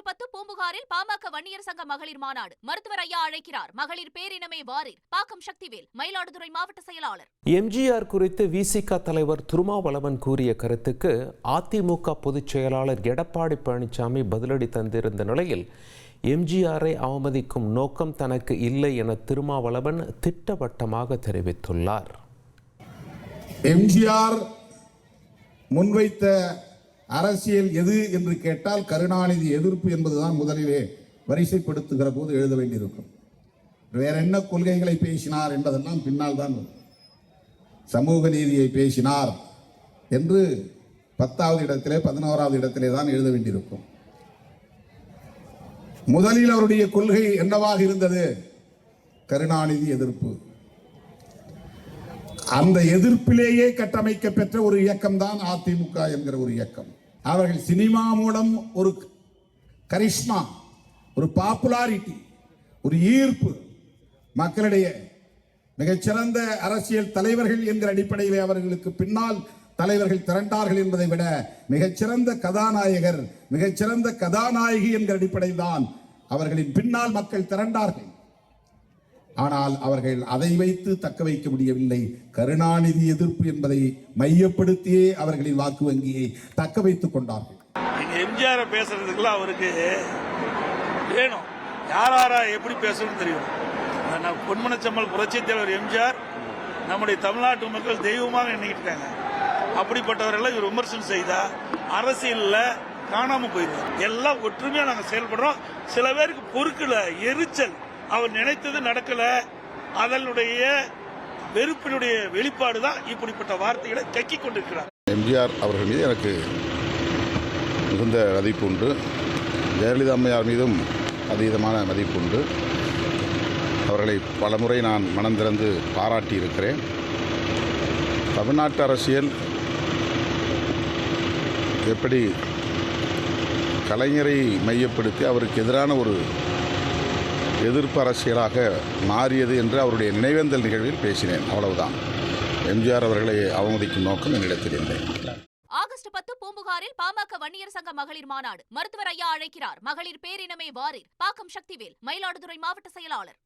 August பத்து பூம்புகாரில் பாமக வன்னியர் சங்க மகளிர் மாநாடு. மருத்துவர் ஐயா அழைக்கிறார். மகளிர் பேரினமே வாரீர் பாக்கம் சக்திவேல் மயிலாடுதுறை மாவட்ட செயலாளர். எம்ஜிஆர் குறித்து விசிக தலைவர் திருமாவளவன் கூறிய கருத்துக்கு அதிமுக பொதுச் செயலாளர் எடப்பாடி பழனிசாமி பதிலடி தந்திருந்த நிலையில் எம்ஜிஆரை அவமதிக்கும் நோக்கம் தனக்கு இல்லை என திருமாவளவன் திட்டவட்டமாக தெரிவித்துள்ளார். எம்ஜிஆர் முன்வைத்த அரசியல் எது என்று கேட்டால் கருணாநிதி எதிர்ப்பு என்பதுதான் முதலிலே வரிசைப்படுத்துகிற போது எழுத வேண்டியிருக்கும். வேற என்ன கொள்கைகளை பேசினார் என்பதெல்லாம் பின்னால் தான் சமூக நீதியை பேசினார் என்று பத்தாவது இடத்திலே பதினோராவது இடத்திலே தான் எழுத வேண்டியிருக்கும். முதலில் அவருடைய கொள்கை என்னவாக இருந்தது? கருணாநிதி எதிர்ப்பு. அந்த எதிர்ப்பிலேயே கட்டமைக்க பெற்ற ஒரு இயக்கம் தான் அதிமுக என்கிற ஒரு இயக்கம். அவர்கள் சினிமா மூலம் ஒரு கரிஷ்மா ஒரு பாப்புலாரிட்டி ஒரு ஈர்ப்பு மக்களிடையே மிகச்சிறந்த அரசியல் தலைவர்கள் என்கிற அடிப்படையில் அவர்களுக்கு பின்னால் தலைவர்கள் திரண்டார்கள் என்பதை விட மிகச்சிறந்த கதாநாயகர் மிகச்சிறந்த கதாநாயகி என்கிற அடிப்படையில் தான் அவர்களின் பின்னால் மக்கள் திரண்டார்கள். ஆனால் அவர்கள் அதை வைத்து தக்க வைக்க முடியவில்லை. கருணாநிதி எதிர்ப்பு என்பதை மையப்படுத்தியே அவர்களின் வாக்கு வங்கியை தக்க வைத்துக் கொண்டார்கள். எம்ஜிஆர் பேசுறதுக்குலாம் அவருக்கு வேணும். யாரா எப்படி பேசணும்னு தெரியும். பொன்மனச்சம்மல் புரட்சித் தலைவர் எம்ஜிஆர் நம்முடைய தமிழ்நாட்டு மக்கள் தெய்வமாக எண்ணிக்கிட்டு இருக்காங்க. இவர் விமர்சனம் செய்தா அரசியலில் காணாம போயிருவார் எல்லாம் ஒற்றுமையா நாங்க செயல்படுறோம். சில பேருக்கு பொறுக்கல எரிச்சல். அவர் நினைத்தது நடக்கல. அதனுடைய வெறுப்பினுடைய வெளிப்பாடு தான் இப்படிப்பட்ட வார்த்தைகளை கக்கி கொண்டிருக்கிறார். எம்ஜிஆர் அவர்கள் மீது எனக்கு மிகுந்த மதிப்பு உண்டு. ஜெயலலிதா அம்மையார் மீதும் அதீதமான மதிப்பு உண்டு. அவர்களை பலமுறை நான் மனம் திறந்து பாராட்டி இருக்கிறேன் தமிழ்நாட்டு அரசியல் எப்படி கலைஞரை மையப்படுத்தி அவருக்கு எதிரான ஒரு எதிர்ப்பு அரசியலாக மாறியது என்று அவருடைய நினைவேந்தல் நிகழ்வில் பேசினேன். அவ்வளவுதான். எம்ஜிஆர் அவர்களை அவமதிக்கும் நோக்கம் என்னிடத்தில் இல்லை. ஆகஸ்ட் பத்து பூம்புகாரில் பாமக வன்னியர் சங்க மகளிர் மாநாடு. மருத்துவர் ஐயா அழைக்கிறார். மகளிர் பேரினமே வாரீர். பாக்கம் சக்திவேல் மயிலாடுதுறை மாவட்ட செயலாளர்.